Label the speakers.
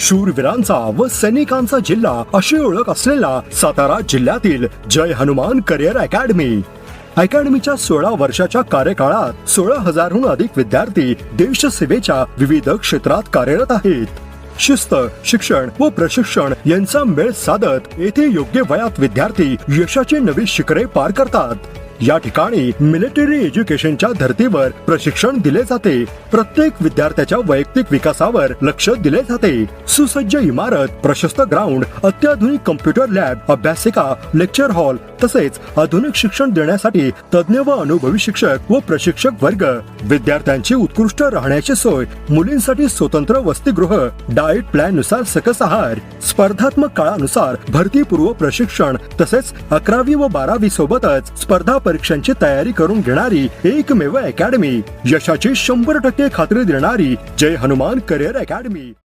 Speaker 1: शूरवीरांचा व सैनिकांचा जिल्हा अशी ओळख असलेला सातारा जिल्ह्यातील जय हनुमान करिअर अकॅडमी. अकॅडमीच्या सोळा वर्षाच्या कार्यकाळात सोळा हजारहून अधिक विद्यार्थी देशसेवेच्या विविध क्षेत्रात कार्यरत आहेत. शिस्त शिक्षण व प्रशिक्षण यांचा मेळ साधत येथे योग्य वयात विद्यार्थी यशाची नवी शिखरे पार करतात. या ठिकाणी मिलिटरी एज्युकेशनच्या धर्तीवर प्रशिक्षण दिले जाते. प्रत्येक विद्यार्थ्याच्या वैयक्तिक विकासावर लक्ष दिले जाते. सुसज्ज इमारत प्रशस्त ग्राउंड अत्याधुनिक कम्प्युटर लॅब अभ्यासिका लेक्चर हॉल तसेच आधुनिक शिक्षण देण्यासाठी तज्ज्ञ व अनुभवी शिक्षक व प्रशिक्षक वर्ग. विद्यार्थ्यांची उत्कृष्ट राहण्याची सोय मुलींसाठी स्वतंत्र वसतिगृह डाएट प्लॅननुसार सकस आहार स्पर्धात्मक काळानुसार भरतीपूर्व प्रशिक्षण तसेच अकरावी व बारावी सोबतच स्पर्धा परीक्षांची तयारी करून घेणारी एकमेव अकॅडमी यशाची शंभर टक्के खात्री देणारी जय हनुमान करिअर अकॅडमी.